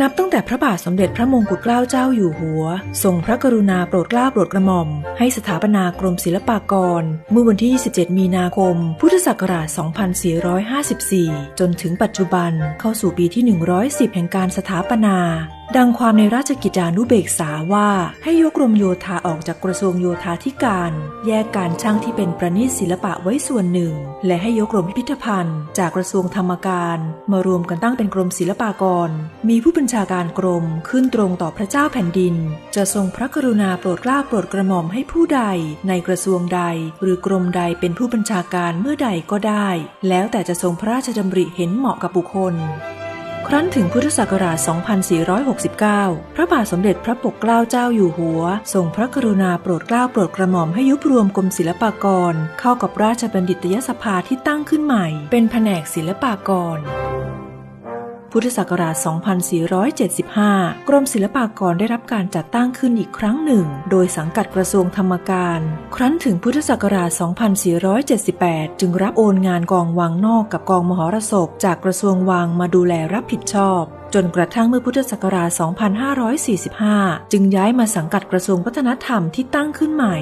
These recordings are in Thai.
นับตั้งแต่พระบาทสมเด็จพระมงกุฎเกล้าเจ้าอยู่หัว ทรงพระกรุณาโปรดเกล้าโปรดกระหม่อม ให้สถาปนากรมศิลปากร เมื่อวันที่ 27 มีนาคม พุทธศักราช 2454 จนถึงปัจจุบันเข้าสู่ปีที่ 110 แห่งการสถาปนา ดังความในราชกิจจานุเบกษาว่าให้ยกกรมโยธาออกจากกระทรวงโยธาธิการ แยกการช่างที่เป็นประณีตศิลปะไว้ส่วนหนึ่ง และให้ยกกรมพิพิธภัณฑ์ จากกระทรวงธรรมการ มารวมกันตั้งเป็นกรมศิลปากร มีผู้บัญชาการกรมขึ้นตรงต่อพระเจ้าแผ่นดิน จะทรงพระกรุณาโปรดเกล้าโปรดกระหม่อมให้ผู้ใด ในกระทรวงใด หรือกรมใดเป็นผู้บัญชาการเมื่อใดก็ได้ แล้วแต่จะทรงพระราชดำริเห็นเหมาะกับบุคคล ครั้นถึงพุทธศักราช 2469 พระบาทสมเด็จพระปกเกล้าเจ้าอยู่หัว ทรงพระกรุณาโปรดเกล้าโปรดกระหม่อมให้ยุบรวมกรมศิลปากร เข้ากับราชบัณฑิตยสภาที่ตั้งขึ้นใหม่ เป็นแผนกศิลปากร พุทธศักราช 2475 กรมศิลปากรได้รับการจัดตั้งขึ้นอีกครั้งหนึ่ง โดยสังกัดกระทรวงธรรมการ ครั้นถึงพุทธศักราช 2478 จึงรับโอนงานกองวังนอกกับกองมหรสพ จากกระทรวงวังมาดูแลรับผิดชอบจนกระทั่งเมื่อพุทธศักราช 2545 จึงย้ายมาสังกัดกระทรวงวัฒนธรรมที่ตั้งขึ้นใหม่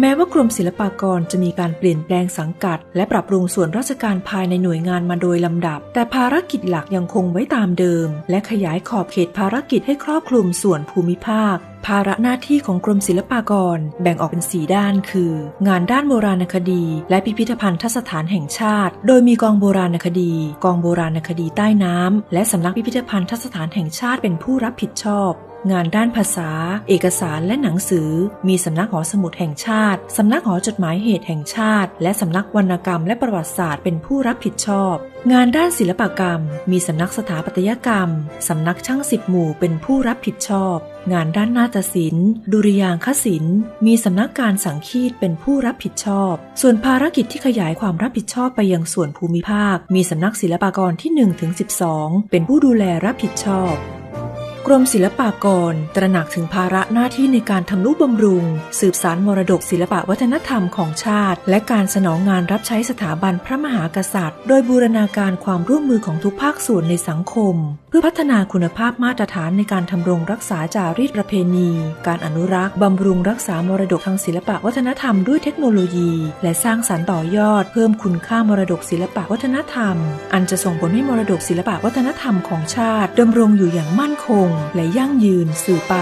แม้ว่ากรมศิลปากรจะมีการเปลี่ยนแปลงสังกัด และปรับปรุงส่วนราชการภายในหน่วยงานมาโดยลำดับ แต่ภารกิจหลักยังคงไว้ตามเดิม และขยายขอบเขตภารกิจให้ครอบคลุมส่วนภูมิภาค ภาระหน้าที่ของกรมศิลปากรแบ่งออกเป็น4ด้านคือ งานด้านโบราณคดี และพิพิธภัณฑสถานแห่งชาติ โดยมีกองโบราณคดี กองโบราณคดีใต้น้ำและสำนักพิพิธภัณฑสถานแห่งชาติเป็นผู้รับผิดชอบงานด้านภาษา เอกสารและหนังสือ มีสำนักหอสมุดแห่งชาติ สำนักหอจดหมายเหตุแห่งชาติ และสำนักวรรณกรรมและประวัติศาสตร์เป็นผู้รับผิดชอบ งานด้านศิลปกรรม มีสำนักสถาปัตยกรรม สำนักช่างสิบหมู่เป็นผู้รับผิดชอบ งานด้านนาฏศิลป์ดุริยางคศิลป์มีสำนักการสังคีตเป็นผู้รับผิดชอบ ส่วนภารกิจที่ขยายความรับผิดชอบไปยังส่วนภูมิภาค มีสำนักศิลปากรที่1ถึง12 เป็นผู้ดูแลรับผิดชอบ กรมศิลปากร ตระหนักถึงภาระหน้าที่ในการทำนุบำรุง สืบสารมรดกศิลปะวัฒนธรรมของชาติ และการสนองงานรับใช้สถาบันพระมหากษัตริย์ โดยบูรณาการความร่วมมือของทุกภาคส่วนในสังคม เพื่อพัฒนาคุณภาพมาตรฐานในการทำรงรักษาจารีตประเพณี การอนุรักษ์บำรุงรักษามรดกทางศิลปะวัฒนธรรมด้วยเทคโนโลยี และสร้างสรรค์ต่อยอด เพิ่มคุณค่ามรดกศิลปะวัฒนธรรม อันจะส่งผลให้มรดกศิลปะวัฒนธรรมของชาติดำรงอยู่อย่างมั่นคงและยั่งยืนสื่อไป